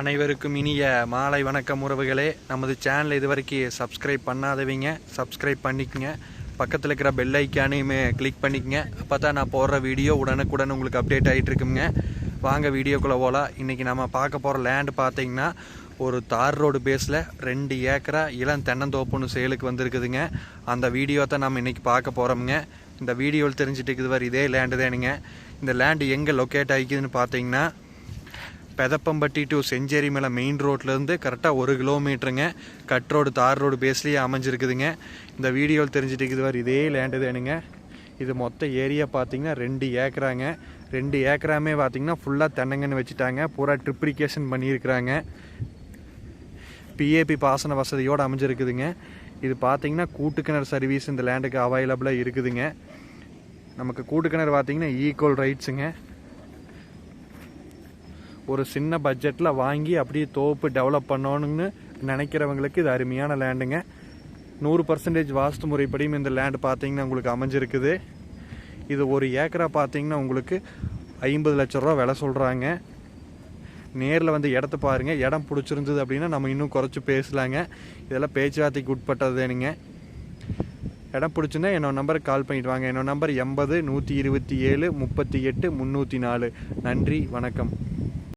அனைவருக்கும் இனிய மாலை வணக்கம் உறவுகளே. நமது சேனல் இது வரைக்கும் சப்ஸ்கிரைப் பண்ணாதவங்க. சப்ஸ்கிரைப் பண்ணிக்கங்க. பக்கத்தில் இருக்கிற பெல் ஐக்கானையுமே கிளிக் பண்ணிக்கங்க. அப்போ தான் நான் போடுற வீடியோ உடனுக்குடன் உங்களுக்கு அப்டேட் ஆகிட்டு இருக்குங்க. வாங்க வீடியோக்குள்ளே போகலாம் இன்றைக்கி நம்ம பார்க்க போகிற லேண்டு பார்த்தீங்கன்னா ஒரு தார் ரோடு பேஸில் ரெண்டு ஏக்கரா இளம் தென்னந்தோப்புன்னு சேலுக்கு வந்திருக்குதுங்க. அந்த வீடியோ தான் நம்ம இன்றைக்கி பார்க்க போகிறோமுங்க இந்த வீடியோவில் தெரிஞ்சுட்டு இருக்குது வர இதே லேண்டு தானுங்க. இந்த லேண்டு எங்கே லொக்கேட் ஆகிக்குதுன்னு பார்த்தீங்கன்னா பெதப்பம்பட்டி டு செஞ்சேரி மேலே மெயின் ரோட்லேருந்து கரெக்டாக ஒரு கிலோமீட்டருங்க கட் ரோடு தார் ரோடு பேஸ்லேயே அமைஞ்சிருக்குதுங்க. இந்த வீடியோவில் தெரிஞ்சுட்டு வர இதே லேண்டு தானுங்க. இது மொத்த ஏரியா பார்த்தீங்கன்னா ரெண்டு ஏக்கராங்க. ரெண்டு ஏக்கராமே பார்த்தீங்கன்னா ஃபுல்லாக தென்னங்கன்னு வச்சுட்டாங்க. பூரா ட்ரிப்ளிகேஷன் பண்ணியிருக்கிறாங்க. பிஏபி பாசன வசதியோடு அமைஞ்சிருக்குதுங்க. இது பார்த்தீங்கன்னா கூட்டுக்கிணறு சர்வீஸ் இந்த லேண்டுக்கு அவைலபிளாக இருக்குதுங்க. நமக்கு கூட்டுக்கிணறு பார்த்தீங்கன்னா ஈக்குவல் ரைட்ஸுங்க ஒரு சின்ன பட்ஜெட்டில் வாங்கி அப்படியே தோப்பு டெவலப் பண்ணணும்னு நினைக்கிறவங்களுக்கு இது அருமையான லேண்டுங்க நூறு பர்சன்டேஜ் வாஸ்து முறைப்படியும் இந்த லேண்டு பார்த்தீங்கன்னா உங்களுக்கு அமைஞ்சிருக்குது. இது ஒரு ஏக்கரா பார்த்தீங்கன்னா உங்களுக்கு ஐம்பது லட்ச ரூபா விலை சொல்கிறாங்க நேரில் வந்து இடத்த பாருங்கள் இடம் பிடிச்சிருந்தது அப்படின்னா நம்ம இன்னும் குறைச்சி பேசலாங்க. இதெல்லாம் பேச்சுவார்த்தைக்கு உட்பட்டதுனுங்க இடம் பிடிச்சிருந்தா என்னோட நம்பருக்கு கால் பண்ணிட்டு வாங்க. என்னோட நம்பர் எண்பது நூற்றி இருபத்தி ஏழு முப்பத்தி எட்டு முந்நூற்றி நாலு. நன்றி வணக்கம்.